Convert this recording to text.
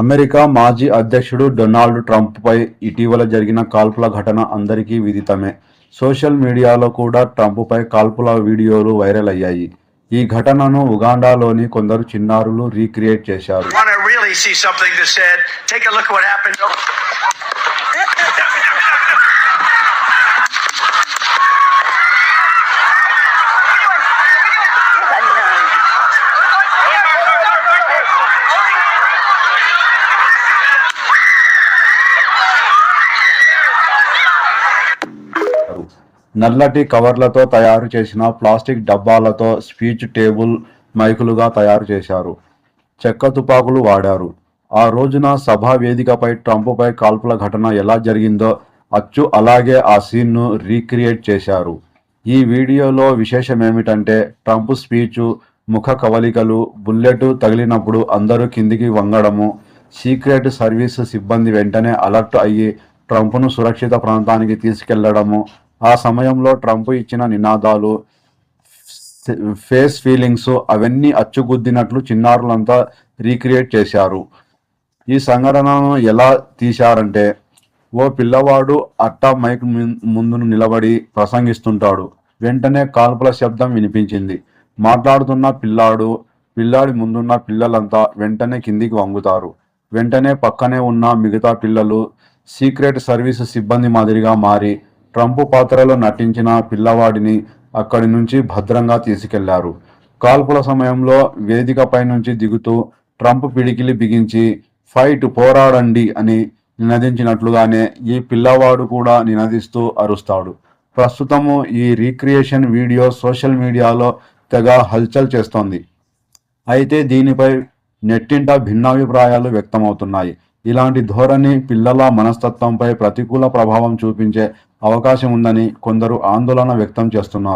America మాజీ అధ్యక్షుడు Donald ట్రంప్పై ఇటీవల జరిగిన కాల్పుల ఘటన అందరికీ విదితమే. సోషల్ మీడియాలో కూడా ట్రంప్పై కాల్పుల వీడియోలు వైరల్ అయ్యాయి. ఈ ఘటనను ఉగాండాలోని కొందరు చిన్నారులు రీక్రియేట్ చేశారు. నల్లటి కవర్లతో తయారు చేసిన ప్లాస్టిక్ డబ్బాలతో స్పీచ్ టేబుల్ మైకులుగా తయారు చేశారు. చెక్క తుపాకులు వాడారు. ఆ రోజున సభా వేదికపై ట్రంప్పై కాల్పుల ఘటన ఎలా జరిగిందో అచ్చు అలాగే ఆ సీన్ను రీక్రియేట్ చేశారు. ఈ వీడియోలో విశేషమేమిటంటే ట్రంప్ స్పీచు ముఖ కవలికలు బుల్లెట్ తగిలినప్పుడు అందరూ కిందికి వంగడము సీక్రెట్ సర్వీస్ సిబ్బంది వెంటనే అలర్ట్ అయ్యి ట్రంప్ను సురక్షిత ప్రాంతానికి తీసుకెళ్ళడము ఆ సమయంలో ట్రంప్ ఇచ్చిన నినాదాలు ఫేస్ ఫీలింగ్స్ అవన్నీ అచ్చుగుద్దినట్లు చిన్నారులంతా రీక్రియేట్ చేశారు. ఈ సంఘటనను ఎలా తీశారంటే ఓ పిల్లవాడు అట్టా మైక్ ముం- ముందు నిలబడి ప్రసంగిస్తుంటాడు. వెంటనే కాల్పుల శబ్దం వినిపించింది. మాట్లాడుతున్న పిల్లాడు పిల్లాడి ముందున్న పిల్లలంతా వెంటనే కిందికి వంగుతారు. వెంటనే పక్కనే ఉన్న మిగతా పిల్లలు సీక్రెట్ సర్వీస్ సిబ్బంది మాదిరిగా మారి ట్రంప్ పాత్రలో నటించిన పిల్లవాడిని అక్కడి నుంచి భద్రంగా తీసుకెళ్ళారు. కాల్పుల సమయంలో వేదికపై నుంచి దిగుతూ ట్రంప్ పిడికిలి బిగించి ఫైట్ పోరాడండి అని నినదించినట్లుగానే ఈ పిల్లవాడు కూడా నినదిస్తూ అరుస్తాడు. ప్రస్తుతము ఈ రీక్రియేషన్ వీడియో సోషల్ మీడియాలో తెగ హల్చల్ చేస్తోంది. అయితే దీనిపై నెట్టింట భిన్నాభిప్రాయాలు వ్యక్తమవుతున్నాయి. ఇలాంటి ధోరణి పిల్లల మనస్తత్వంపై ప్రతికూల ప్రభావం చూపించే అవకాశం ఉందని కొందరు ఆందోళన వ్యక్తం చేస్తున్నారు.